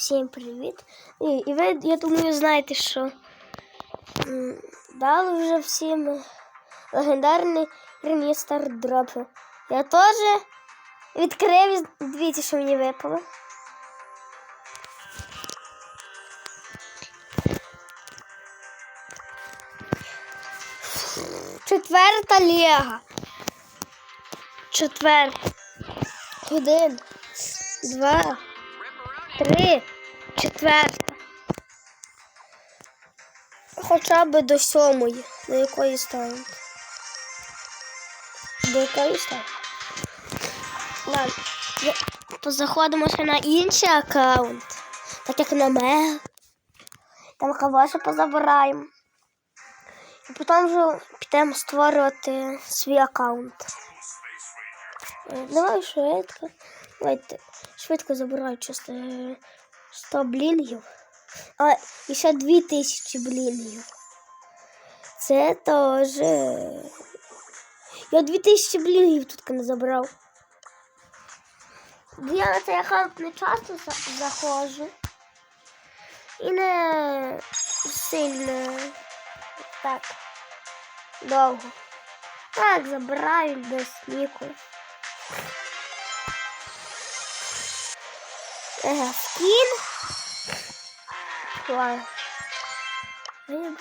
Всім привіт! І, ви, я думаю, знаєте, що дали вже всім легендарний ремістер дропи. Я теж відкрив, дивіться, що мені випало. Четверта лега. Четверта. Один, два, три, четверта. Хоча б до сьомої, до якої ставимо. До якої ставимо? Ладно, позаходимося на інший аккаунт, так як на мене. Там каваше позабираємо. І потім вже підемо створювати свій аккаунт. Е, Давай швидко. Давайте швидко забираю чисто 100 блінгів. А, і ще 2000 блінгів. Це теж. е, Я 2000 блінгів тут не забрав. Бо Я на цей аккаунт не часто за- заходжу. І не сильно так довго. Так, забираю без ніколи. Ага, скін. Ладно. Вибрать.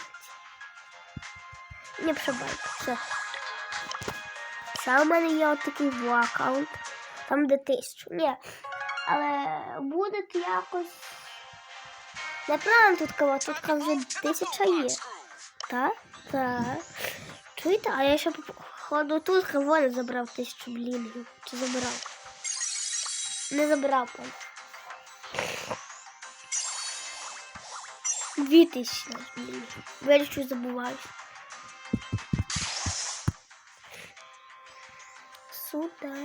Не пробайка. Все. Ще у мене є отакий во аккаунт. Там де тисячу. Ні. Але буде якось. Неправильно тут кого, тут вже тисяча є. Так? Так. Чуєте, а я ще походу тут кого не забрав тисячу блінгів. Чи забирав? Не забирав, пан. Дві тисячі. Вирішую забуваю. Сюда,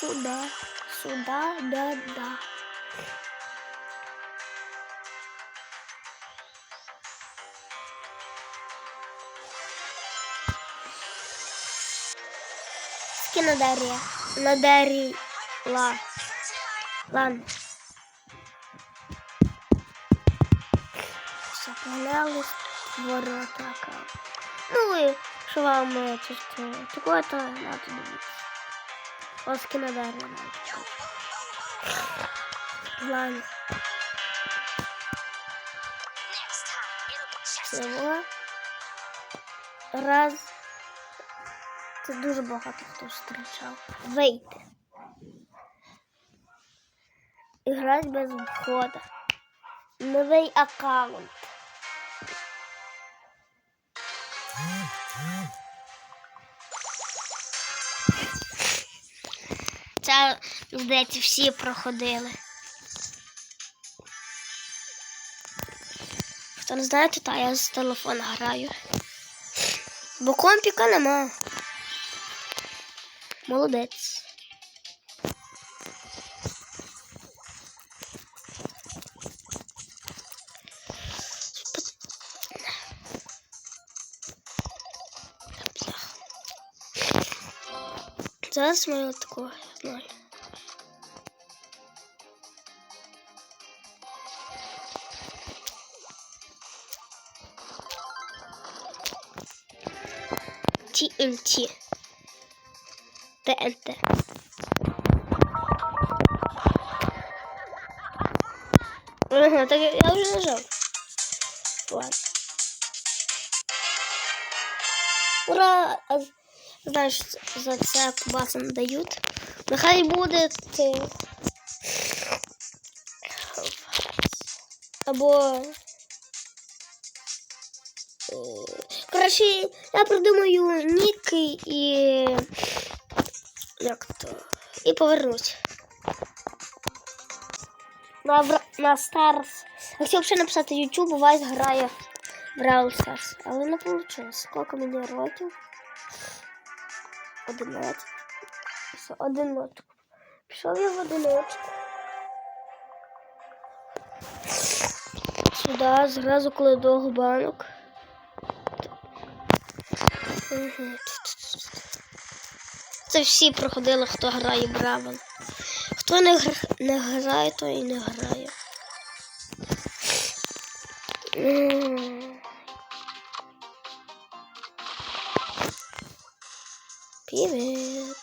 сюда, сюда, да, да. Скину Дарья. На Дарьи. Ла. Ладно. Погнали ворота. Ну и что вам э, чисто такое-то надо дивитися. Ось скину Дарья. надо. Ладно. Всього. Раз. Це дуже багато хто зустрічав. Вийти. І грати без входу. Новий аккаунт. Це, здається, всі проходили. Хто не знає, то та я з телефона граю. Бо компіка нема. Молодець. Зараз ми такого ноль. TNT. ТНТ. Ага, так я вже нажав. Ладно. Ура! Знаєш, за це кубасом дають. Нехай буде ти. Або. е, Коротше, я придумаю ніки і. Як то? І повернусь. На, на Stars. Хотів ще написати YouTube, Вайс грає в Brawl Stars. Але не вийшло. Скільки мені років? одиночку. одиночку. Пішов я в одиночку. Сюди зразу кладу банок. Це всі проходили, хто грає Бравл. Хто не гра... не грає, той і не грає. Привіт.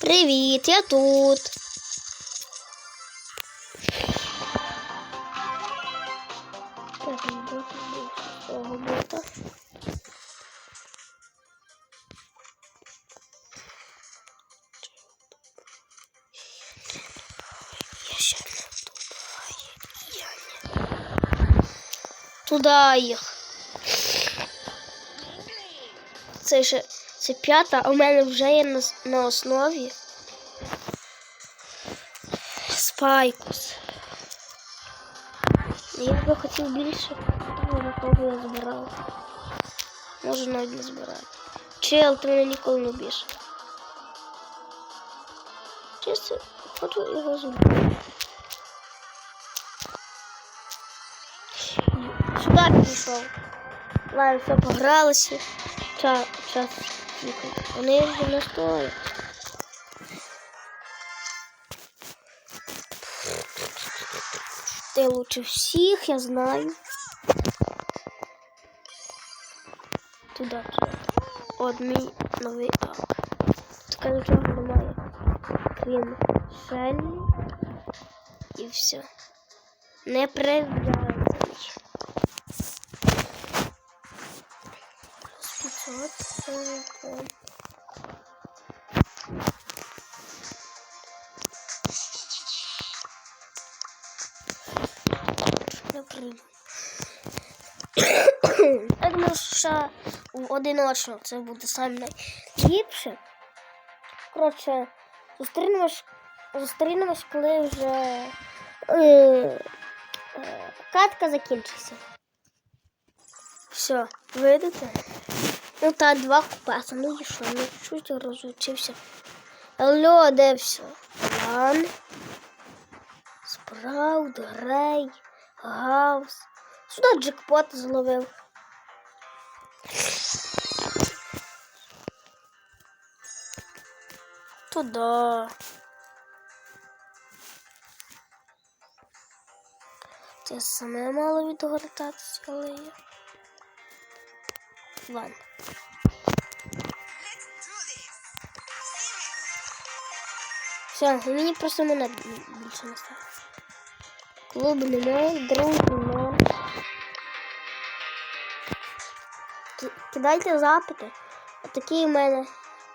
Привіт, я тут. Так, ну, не. Туди їх. Це ще це п'ята, а у мене вже є на, на основі. Спайкус. Я би хотів більше на кого я збирав. Може навіть не збирати. Чел, ти мене ніколи не більше. Чисто хочу його зробити. Сюди пішов. Ладно, все погралися. Час, час тікати. Вони вже не стоять. Ти лучше всіх, я знаю. Туди, туди. От мій новий ак. Тут нічого немає. Крім Шеллі. І все. Не прив'язаний. Я думаю, що одиночно це буде саме найліпше. Коротше, зустрінемось, зустрінемось, коли вже е, е, катка закінчиться. Все, видите? Ну та два купаса. Ну і що? Ну чуть розучився. Алло, де все? План. Спрауд, Грей, Гаус. Сюди джекпот зловив. Туда. Це саме мало відгортатися, але я. Ладно. Все, мені просто мене більше не стало. Клуб немає, друг немає. Ки- Кидайте запити. Такі в мене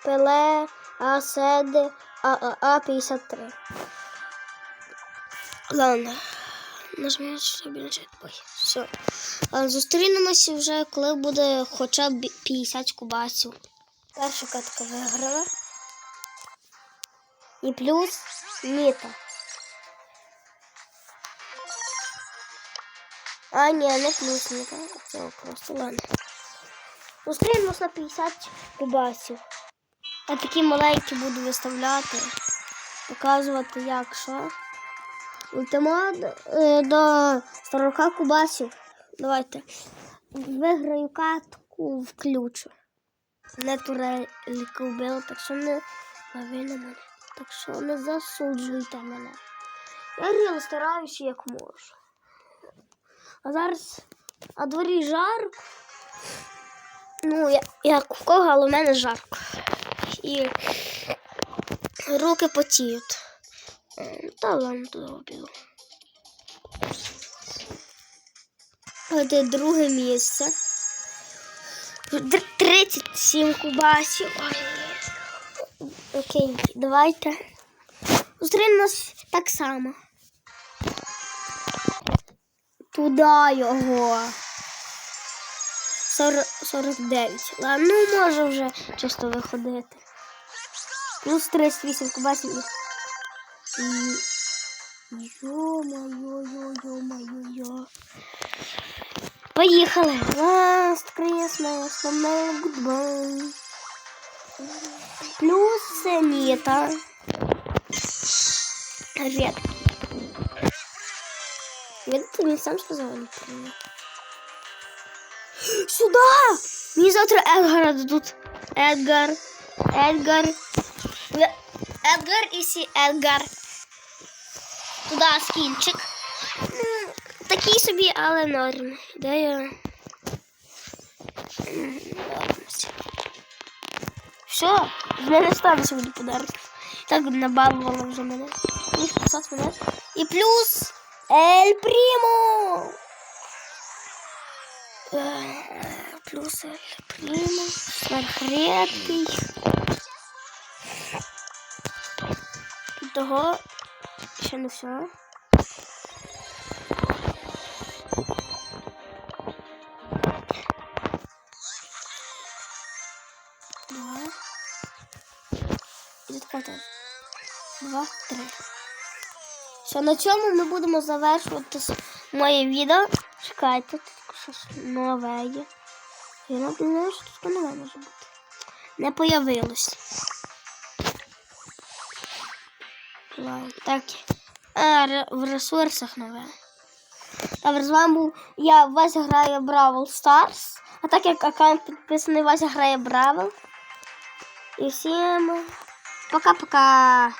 Пеле, Аседи, ААА-53. Ладно. Нажміть, щоб більше. Ой, все. А, Зустрінемося вже, коли буде хоча б 50 кубасів. Перша катка виграла. І плюс міта. А, ні, не плюс міта. Це просто ладно. Зустрінемось на 50 кубасів. Я такі маленькі буду виставляти. Показувати як що. Летимо е, до 40 кубасів. Давайте. Виграю катку включу. Не турельку вбила, так що не лови мене. Так що не засуджуйте мене. Я реально стараюся як можу. А зараз на дворі жарко. Ну, я, як кого, але в мене жарко. І руки потіють. Е, Та ладно, туди Це друге місце. Д- 37 кубасів. Окей, давайте. Зустрінемось так само. Туди його. 40, 49. Ладно, ну може вже часто виходити. Плюс 38 кубасів. І... Йо-моє, йо-моє. Поїхали. Last Christmas, a merry goodbye. Плюс це Ніта. Привет. Видите, він сам сказав, не привет. Сюда! Мені завтра Едгара дадуть. Едгар. Едгар. Е- Едгар і сі Едгар. Туда скінчик. Такий собі, але норм. Де я? Все, в мене стане сьогодні подарунок. Так набавила вже мене. Плюс 500 монет. І плюс Ель Прімо. Е, Плюс Ель Прімо. Сверхредкий. Того ще не все. Карта. Два, три. Все, на цьому ми будемо завершувати моє відео. Чекайте, тут щось нове є. Я не знаю, що тут нове може бути. Не появилось. Так. А, в ресурсах нове. Добре, з вами був я Вася грає Бравл Stars. А так як аккаунт підписаний Вася грає Бравл. І всім пока-пока.